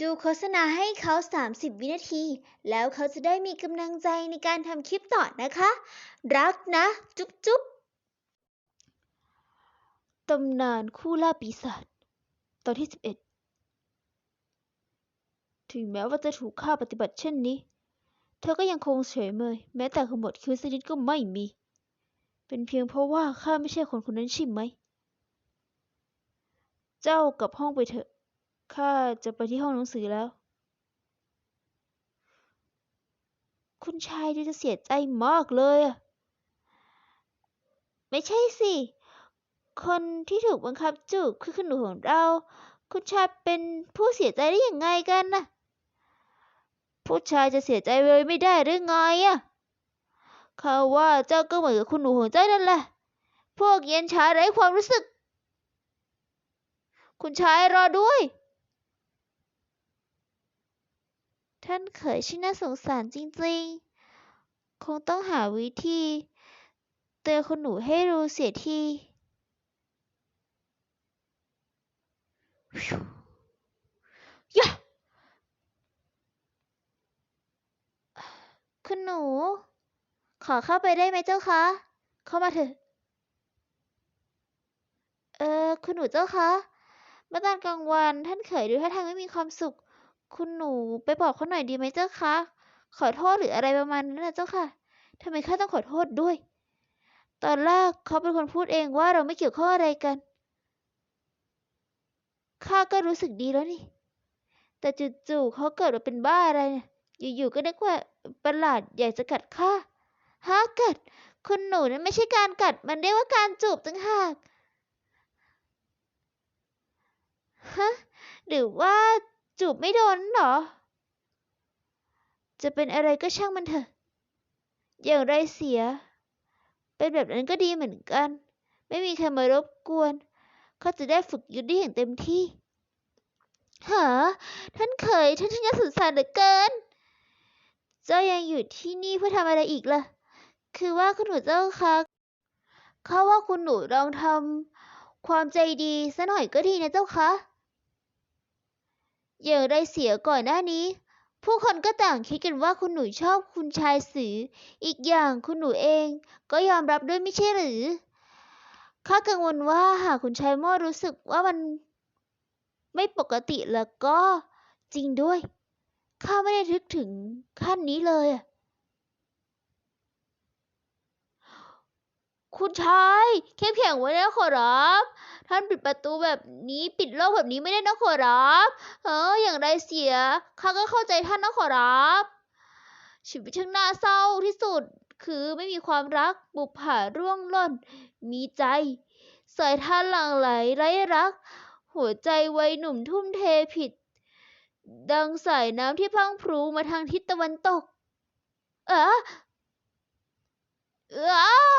ดูโฆษณาให้เขา 30 วินาที แล้วเขาจะได้มีกำลังใจในการทำคลิปต่อนะคะ รักนะ จุ๊บจุ๊บตำนานคู่ล่าปีศาจตอนที่สิบเอ็ดถึงแม้ว่าจะถูกฆ่าปฏิบัติเช่นนี้ เธอก็ยังคงเฉยเมย แม้แต่ขมวดคิ้วสนิดก็ไม่มี เป็นเพียงเพราะว่าข้าไม่ใช่คนคนนั้นใช่ไหม เจ้ากลับห้องไปเถอะ ข้าจะไปที่ห้องหนังสือแล้ว คุณชายดูจะเสียใจมากเลยอะไม่ใช่สิ คนที่ถูกบังคับจูบคือคุณหนูของเรา คุณชายเป็นผู้เสียใจได้ยังไงกันนะผู้ชายจะเสียใจเลยไม่ได้หรือไงอะข้าว่าเจ้าก็เหมือนกับคุณหนูของเจ้านั่นแหละ พวกเย็นชาไร้ความรู้สึก คุณชายรอด้วย ท่านเขยช่างน่าสงสารจริง ๆ คงต้องหาวิธี เตือนคุณหนูให้รู้เสียทียะคุณหนู ขอเข้าไปได้ไหมเจ้าคะ เข้ามาเถอะ เออ คุณหนูเจ้าคะ เมื่อตอนกลางวันท่านเขยดูท่าทางไม่มีความสุข คุณหนูไปบอกเขาหน่อยดีไหมเจ้าคะ ขอโทษหรืออะไรประมาณนั้นนะเจ้าค่ะทำไมข้าต้องขอโทษด้วย ตอนแรกเขาเป็นคนพูดเองว่าเราไม่เกี่ยวข้องอะไรกันข้าก็รู้สึกดีแล้วนี่ แต่จู่ๆเขาเกิดมาเป็นบ้าอะไรเนี่ยอยู่ๆก็นึกว่าประหลาดอยากจะกัดข้าฮะกัดคุณหนูนั่นไม่ใช่การกัด มันเรียกว่าการจูบต่างหากฮะหรือว่า จูบไม่โดนหรอ จะเป็นอะไรก็ช่างมันเถอะ อย่างไรเสีย เป็นแบบนั้นก็ดีเหมือนกัน ไม่มีใครมารบกวน เขาจะได้ฝึกยุดได้อย่างเต็มที่หาท่านเคยท่านช่างน่าสงสารเหลือเกิน เจ้ายังอยู่ที่นี่เพื่อทำอะไรอีกล่ะ คือว่าคุณหนูเจ้าคะเขาว่าคุณหนูลองทำความใจดีซะหน่อยก็ดีนะเจ้าคะ อย่างไรเสียก่อนหน้านี้ ผู้คนก็ต่างคิดกันว่าคุณหนูชอบคุณชายสือ อีกอย่างคุณหนูเองก็ยอมรับด้วยไม่ใช่หรือข้ากังวลว่าหากคุณชายโม่รู้สึกว่ามันไม่ปกติแล้วก็จริงด้วยข้าไม่ได้ทึกถึงขั้นนี้เลยอะ คุณชายเข้มแข็งไว้นะขอรับ ท่านปิดประตูแบบนี้ปิดโลกแบบนี้ไม่ได้นะขอรับ เออ อย่างไรเสียข้าก็เข้าใจท่านนะขอรับชีวิตช่างน่าเศร้าที่สุดคือไม่มีความรักบุปผาร่วงล่น มีใจ สายทานหลั่งไหลไร้รัก หัวใจวัยหนุ่มทุ่มเทผิด ดังสายน้ำที่พังพรูมาทางทิศตะวันตก เออเออ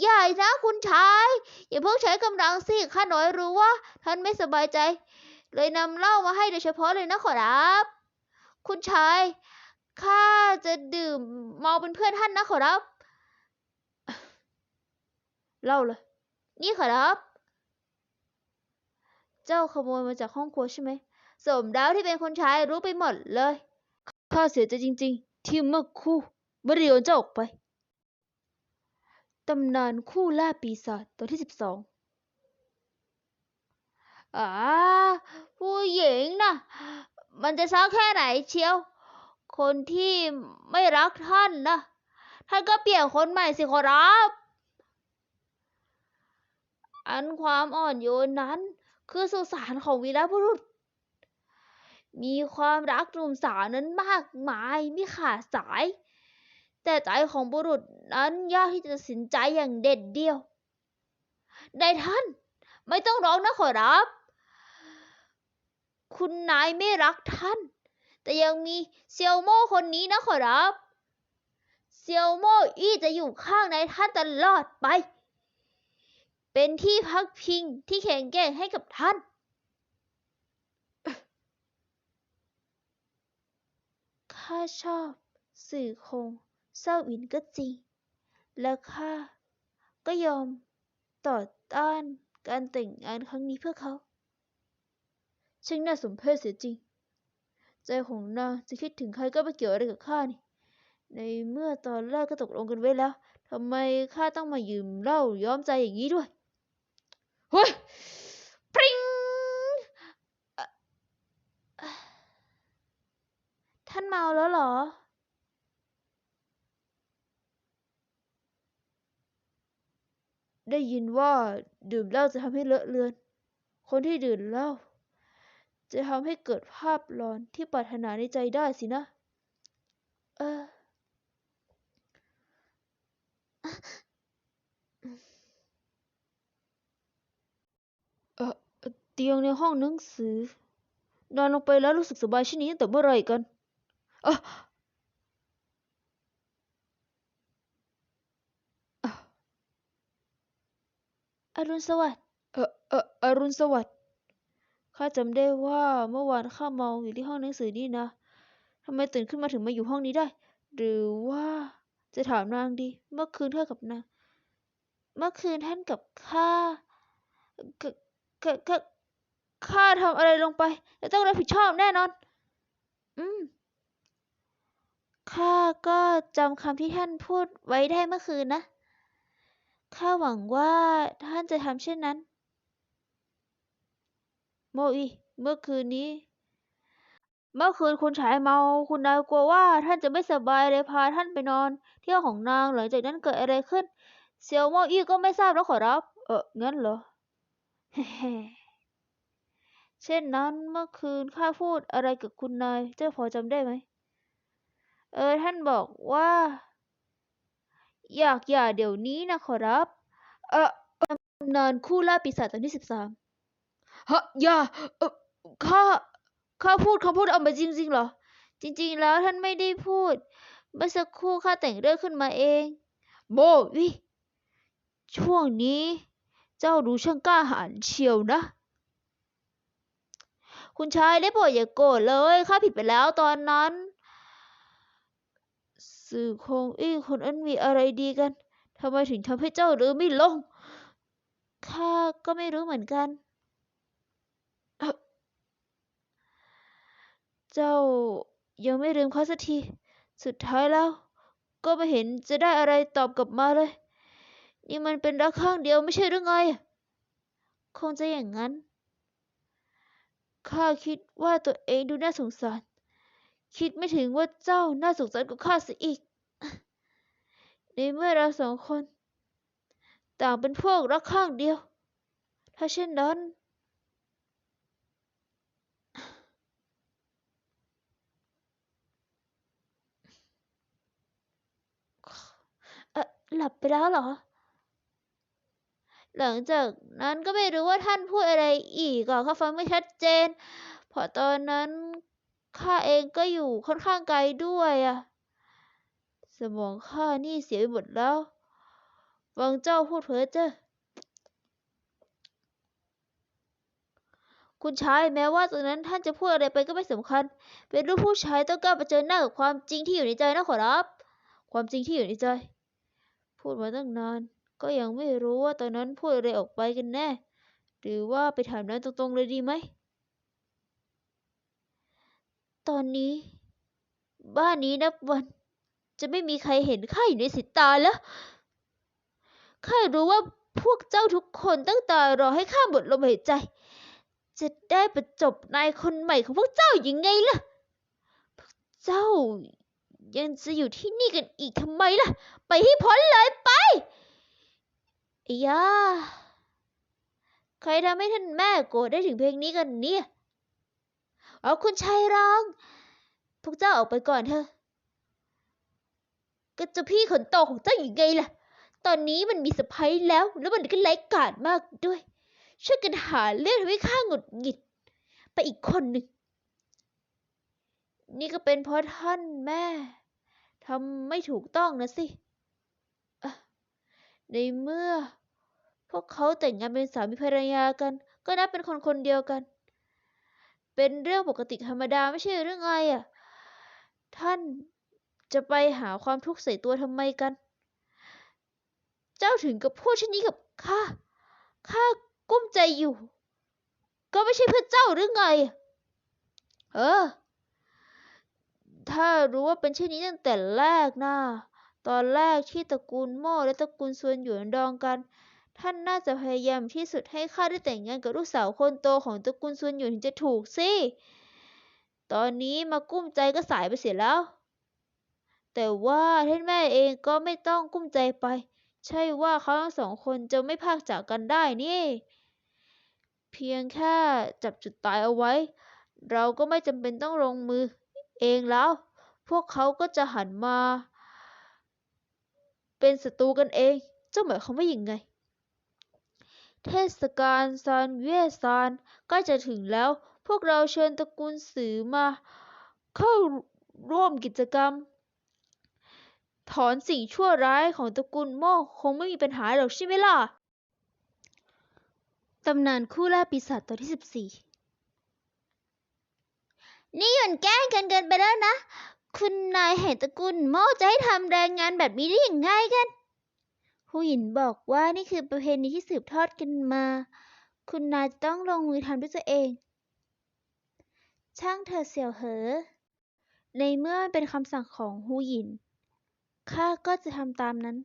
ใหญ่นะคุณชาย อย่าเพิ่งใช้กำลังสิข้าน้อยรู้ว่าท่านไม่สบายใจ เลยนำเหล้ามาให้โดยเฉพาะเลยนะขอรับ คุณชายข้าจะดื่มเมาเป็นเพื่อนท่านนะขอรับเล่าเลย นี่ขอรับ เจ้าขโมยมาจากห้องครัวใช่ไหมสมดาวที่เป็นคนชายรู้ไปหมดเลย ข้าเสียใจจริง ๆ ที่เมื่อครู่ไม่ได้โยนเจ้าออกไป ตำนานคู่ล่าปีศาจตอนที่สิบสองอ่าผู้หญิงนะมันจะซักแค่ไหนเชียว คนที่ไม่รักท่านนะ ท่านก็เปลี่ยนคนใหม่สิขอรับ อันความอ่อนโยนนั้น คือสุสานของวีรบุรุษ มีความรักหนุ่มสาวนั้นมากมายไม่ขาดสาย แต่ใจของบุรุษนั้นยากที่จะตัดสินใจอย่างเด็ดเดี่ยวได้ท่าน ไม่ต้องร้องนะขอรับ คุณนายไม่รักท่าน แต่ยังมีเซียวโม่คนนี้นะขอรับเซียวโม่อี้จะอยู่ข้างในายท่านตลอดไป เป็นที่พักพิงที่แข็งแกร่งให้กับท่านข้าชอบ สื่อคง เศร้าอินก็จริง และข้าก็ยอมต่อต้านการแต่งงานครั้งนี้เพื่อเขาช่างน่าสมเพชเสียจริง ใจของนางจะคิดถึงใครก็ไม่เกี่ยวอะไรกับข้านี่ ในเมื่อตอนแรกก็ตกลงกันไว้แล้วทำไมข้าต้องมายืมเหล้าย้อมใจอย่างนี้ด้วยเฮ้ยปริงท่านเมาแล้วเหรอ ได้ยินว่าดื่มเหล้าจะทำให้เลอะเลือน คนที่ดื่มเหล้าจะทำให้เกิดภาพหลอนที่ปรารถนาในใจได้สินะ เออ เอ่อเตียงในห้องหนังสือ นอนลงไปแล้วรู้สึกสบายเช่นนี้ตั้งแต่เมื่อไหร่กันอะอ่ รุณสวัสดิ์ เออเอออรุณสวัสดิ์ ข้าจำได้ว่าเมื่อวานข้าเมาอยู่ที่ห้องหนังสือนี่นะทำไมตื่นขึ้นมาถึงมาอยู่ห้องนี้ได้ หรือว่าจะถามนางดี เมื่อคืนเธอกับนาง เมื่อคืนท่านกับข้ากกกข้าทำอะไรลงไปจะต้องรับผิดชอบแน่นอน อืม ข้าก็จำคำที่ท่านพูดไว้ได้เมื่อคืนนะ ข้าหวังว่าท่านจะทำเช่นนั้น โมอีเมื่อคืนนี้ เมื่อคืนคุณชายเมา คุณนายกลัวว่าท่านจะไม่สบายเลยพาท่านไปนอน เที่ห้องของนางหลังจากนั้นเกิดอะไรขึ้น เซียวโมอี้ก็ไม่ทราบแล้วขอรับ เอองั้นเหรอ เช่นนั้นเมื่อคืนข้าพูดอะไรกับคุณนาย เจ้าพอจำได้ไหม เออท่านบอกว่า อยากหย่าเดี๋ยวนี้นะขอรับ เออตำนานคู่ล่าปีศาจตอนที่สิบสามฮะอย่าเออข้าข้าพูดคำพูดเอามาจริงๆเหรอ จริง ๆ แล้วท่านไม่ได้พูด เมื่อสักครู่ข้าแต่งเรื่องขึ้นมาเองโบวิช่วงนี้เจ้าดูช่างกล้าหาญเชียวนะ คุณชายได้โปรดอย่าโกรธเลยข้าผิดไปแล้วตอนนั้น สื่อคงอี้คนนั้นมีอะไรดีกันทำไมถึงทำให้เจ้าลืมไม่ลง ข้าก็ไม่รู้เหมือนกันเอ่อเจ้ายังไม่ลืมเขาสักที สุดท้ายแล้ว ก็ไม่เห็นจะได้อะไรตอบกลับมาเลย นี่มันเป็นรักข้างเดียวไม่ใช่หรือไง คงจะอย่างนั้น ข้าคิดว่าตัวเองดูน่าสงสาร คิดไม่ถึงว่าเจ้าน่าสงสารกว่าข้าเสียอีก ในเมื่อเราสองคน ต่างเป็นพวกรักข้างเดียว ถ้าเช่นนั้น หลับไปแล้วเหรอ หลังจากนั้นก็ไม่รู้ว่าท่านพูดอะไรอีกอะข้าฟังไม่ชัดเจนเพราะตอนนั้น ข้าเองก็อยู่ค่อนข้างไกลด้วยอะสมองข้านี่เสียไปหมดแล้วฟังเจ้าพูดเพ้อเจ้อคุณชายแม้ว่าตอนนั้นท่านจะพูดอะไรไปก็ไม่สำคัญ เป็นลูกผู้ชายต้องกล้าเผชิญหน้ากับความจริงที่อยู่ในใจนะขอรับ ความจริงที่อยู่ในใจ พูดมาตั้งนาน ก็ยังไม่รู้ว่าตอนนั้นพูดอะไรออกไปกันแน่ หรือว่าไปถามนั้นตรงๆเลยดีไหม ตอนนี้ บ้านนี้นับวัน จะไม่มีใครเห็นข้าอยู่ในสายตาแล้วข้ารู้ว่าพวกเจ้าทุกคนตั้งตารอให้ข้าหมดลมหายใจ จะได้ประจบนายคนใหม่ของพวกเจ้าอยังไงล่ะ พวกเจ้ายังจะอยู่ที่นี่กันอีกทำไมล่ะ ไปให้พ้นเลยไปไอ้ยาใครทำให้ท่านแม่โกรธได้ถึงเพลงนี้กันเนี่ย เอาคุณชายรอง พวกเจ้าออกไปก่อนเถอะก็จะพี่ขนโตของเจ้าอยู่ไงล่ะ ตอนนี้มันมีสะพ้ยแล้ว แล้วมันก็ไร้กาจมากด้วย ช่วยกันหาเรื่องทำให้ข้าหงุดหงิด ไปอีกคนหนึ่ง นี่ก็เป็นเพราะท่านแม่ทำไม่ถูกต้องนะสิะในเมื่อ พวกเขาแต่งงานเป็นสามีภรรยากัน ก็นับเป็นคนคนเดียวกัน เป็นเรื่องปกติธรรมดาไม่ใช่หรือไงอะ ท่านจะไปหาความทุกข์ใส่ตัวทำไมกัน เจ้าถึงกับพูดเช่นนี้กับข้า ข้ากุ้มใจอยู่ ก็ไม่ใช่เพื่อเจ้าหรือไง เออ ถ้ารู้ว่าเป็นเช่นนี้ตั้งแต่แรกนะตอนแรกที่ตระกูลโม่และตระกูลซวนหยวนดองกัน ท่านน่าจะพยายามที่สุดให้ข้าได้แต่งงานกับลูกสาวคนโตของตระกูลซวนหยวนถึงจะถูกสิ ตอนนี้มากุ้มใจก็สายไปเสียแล้ว แต่ว่าท่านแม่เองก็ไม่ต้องกุ้มใจไป ใช่ว่าเขาทั้งสองคนจะไม่พากจากกันได้นี่ เพียงแค่จับจุดตายเอาไว้ เราก็ไม่จำเป็นต้องลงมือ เองแล้ว พวกเขาก็จะหันมา เป็นศัตรูกันเอง เจ้าหมายความว่าอย่างไง เทศกาลซานเวียซานใกล้จะถึงแล้ว พวกเราเชิญตระกูลสือมา เข้าร่วมกิจกรรม ถอนสิ่งชั่วร้ายของตระกูลโม่คงไม่มีปัญหาหรอกใช่ไหมล่ะ ตำนานคู่ล่าปีศาจตอนที่สิบสี่นี่หยุนแกล้งกันเกินไปแล้วนะ คุณนายแห่งตระกูลโม่จะให้ทำแรงงานแบบนี้ได้อย่างไงกัน ผู้หญินบอกว่านี่คือประเพณีที่สืบทอดกันมา คุณนายจะต้องลงมือทำด้วยตัวเอง ช่างเธอเสี่ยวเหอ ในเมื่อมันเป็นคำสั่งของฮูหยิน ข้าก็จะทำตามนั้น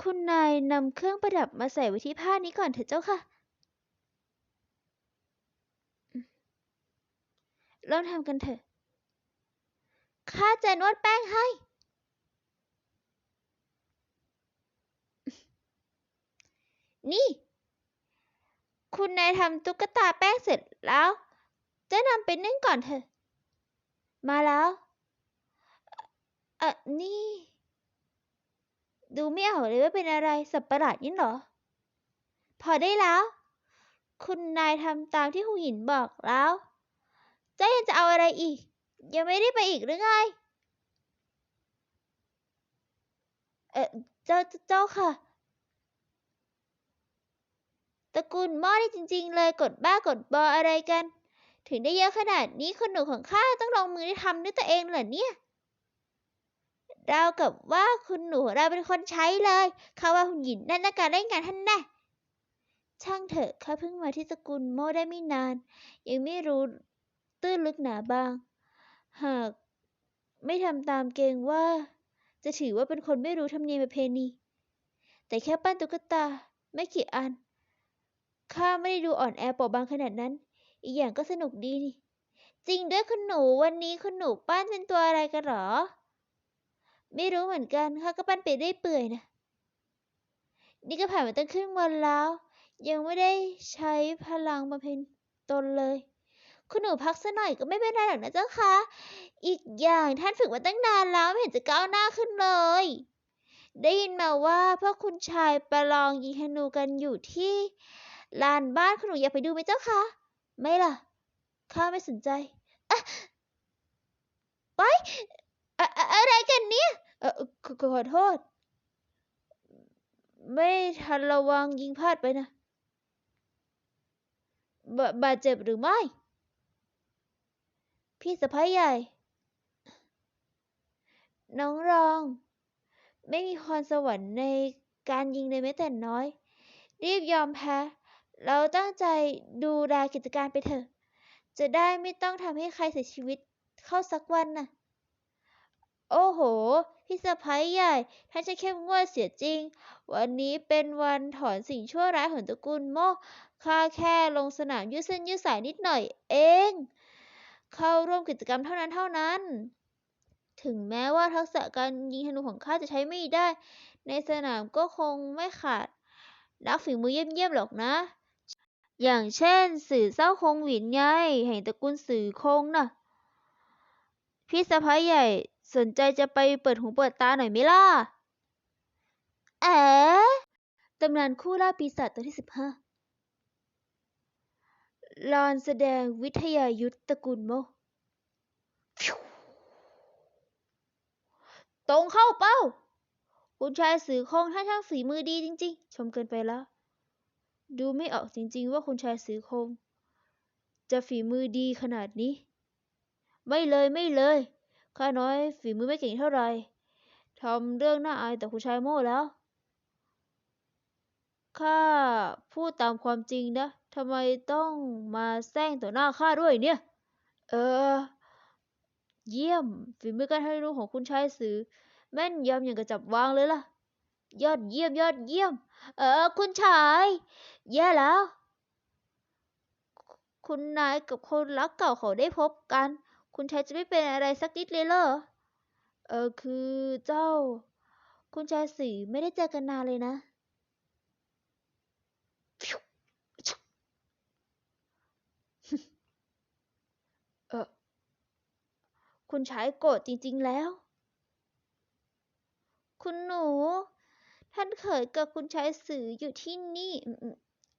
คุณนายนำเครื่องประดับมาใส่ไว้ที่ผ้านี้ก่อนเถอะเจ้าค่ะเริ่มทำกันเถอะ ข้าจะนวดแป้งให้ นี่ คุณนายทำตุ๊กตาแป้งเสร็จแล้ว จะนำไปนึ่งก่อนเถอะ มาแล้ว เอ่อนี่ ดูไม่ออกเลยว่าเป็นอะไรสับประหลาดนี่เหรอ พอได้แล้ว คุณนายทำตามที่หูหยินบอกแล้วเจ้ายังจะเอาอะไรอีก ยังไม่ได้ไปอีกหรือไงเออเจ้าเจ้าค่ะ ตระกูลหม้อนี่จริง ๆ เลยกดบ้ากดบออะไรกัน ถึงได้เยอะขนาดนี้คนหนูของข้าต้องลงมือได้ทำด้วยตัวเองเหรอเนี่ยเรากับว่าคุณหนูของเราเป็นคนใช้เลยเขาว่าคุณหญินนั่นน่าการได้งานท่านแน่ช่างเถอะข้าเพิ่งมาที่ตระกูลโม่ได้ไม่นาน ยังไม่รู้ตื้นลึกหนาบาง หากไม่ทำตามเกรงว่า จะถือว่าเป็นคนไม่รู้ธรรมเนียมประเพณี แต่แค่ปั้นตุ๊กตาไม่กี่อัน ข้าไม่ได้ดูอ่อนแอเปราะบางขนาดนั้น อีกอย่างก็สนุกดีนี่จริงด้วยคุณหนูวันนี้คุณหนูปั้นเป็นตัวอะไรกันหรอ ไม่รู้เหมือนกันข้าก็ปั้นไปได้เปื่อยนะ นี่ก็ผ่านมาตั้งครึ่งวันแล้ว ยังไม่ได้ใช้พลังบำเพ็ญตนเลย คุณหนูพักสักหน่อยก็ไม่เป็นไรหรอกนะเจ้าคะอีกอย่างท่านฝึกมาตั้งนานแล้วไม่เห็นจะก้าวหน้าขึ้นเลย ได้ยินมาว่าพวกคุณชายประลองยิงธนูกันอยู่ที่ ลานบ้านคุณหนูอยากไปดูไหมเจ้าคะไม่ล่ะ ข้าไม่สนใจอะไปอะอะไรกันเนี่ยเออขอโทษ ไม่ทันระวังยิงพลาดไปนะบบาดเจ็บหรือไม่ พี่สะพ้ายใหญ่ น้องรอง ไม่มีพรสวรรค์ในการยิงเลยแม้แต่น้อย รีบยอมแพ้ เราตั้งใจดูแลกิจการไปเถอะ จะได้ไม่ต้องทำให้ใครเสียชีวิตเข้าสักวันน่ะ โอ้โห พี่สะพ้ายใหญ่ท่านจะเข้มงวดเสียจริง วันนี้เป็นวันถอนสิ่งชั่วร้ายของตระกูลโม่ข้าแค่ลงสนามยืดเส้นยืดสายนิดหน่อย เอง เข้าร่วมกิจกรรมเท่านั้นเท่านั้น ถึงแม้ว่าทักษะการยิงธนูของข้าจะใช้ไม่ได้ ในสนามก็คงไม่ขาดนักฝีมือเยี่ยมๆหรอกนะ อย่างเช่น สื่อเศร้าคงหวินไงแห่งตระกูลสื่อคงน่ะ พี่สะพ้ายใหญ่สนใจจะไปเปิดหูเปิดตาหน่อยไหมล่ะเอ๋ตำนานคู่ล่าปีศาจตอนที่สิบห้าลานแสดงวิทยายุทธตระกูลโมตรงเข้าเป้า คุณชายสื่อคงท่านช่างฝีมือดีจริง ๆ ชมเกินไปแล้ว ดูไม่ออกจริงๆว่าคุณชายสือคง จะฝีมือดีขนาดนี้ ไม่เลยไม่เลยข้าน้อยฝีมือไม่เก่งเท่าไหร่ทำเรื่องน่าอายแต่คุณชายโม่แล้วข้าพูดตามความจริงนะทำไมต้องมาแซงต่อหน้าข้าด้วยเนี่ย เออ เยี่ยมฝีมือการให้รู้ของคุณชายสือ แม่นยำอย่างกระจับวางเลยล่ะ ยอดเยี่ยมยอดเยี่ยม เออ คุณชาย แย่แล้ว คุณนายกับคนรักเก่าเขาได้พบกัน คุณชายจะไม่เป็นอะไรสักนิดเลยเหรอ เออ คือเจ้า คุณชายสีไม่ได้เจอกันนานเลยนะ เออ คุณชายโกรธจริง ๆ แล้วคุณหนู ท่านเขยกับคุณชายสืออยู่ที่นี่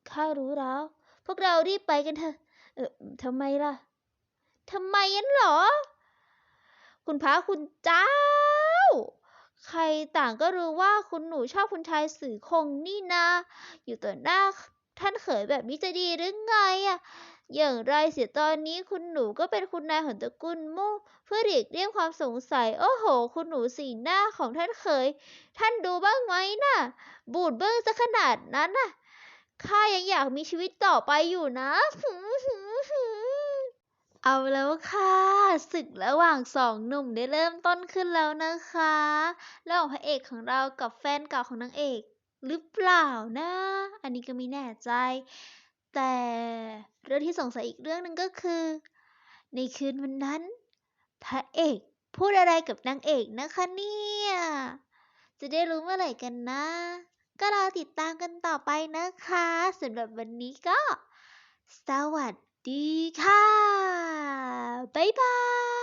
ข้ารู้แล้ว พวกเรารีบไปกันเถอะเออทำไมล่ะทำไมยันเหรอ คุณพระคุณเจ้า ใครต่างก็รู้ว่าคุณหนูชอบคุณชายสื่อคงนี่นาอยู่ต่อหน้าท่านเขยแบบนี้จะดีหรือไงอะ อย่างไรเสียตอนนี้คุณหนูก็เป็นคุณนายของตระกูลมู่ เพื่อหลีกเลี่ยงความสงสัย โอ้โห คุณหนูสีหน้าของท่านเขยท่านดูบ้างไหมน่ะ บูดเบิ้งซะขนาดนั้นน่ะ ข้ายังอยากมีชีวิตต่อไปอยู่นะ เอาแล้วค่ะศึกระหว่างสองหนุ่มได้เริ่มต้นขึ้นแล้วนะคะ ระหว่างพระเอกของเรากับแฟนเก่าของนางเอก หรือเปล่านะ อันนี้ก็ไม่แน่ใจ แต่เรื่องที่สงสัยอีกเรื่องหนึ่งก็คือ ในคืนวันนั้นพระเอกพูดอะไรกับนางเอกนะคะเนี่ย จะได้รู้เมื่อไหร่กันนะ ก็รอติดตามกันต่อไปนะคะสำหรับวันนี้ก็ สวัสดีค่ะ บ๊ายบาย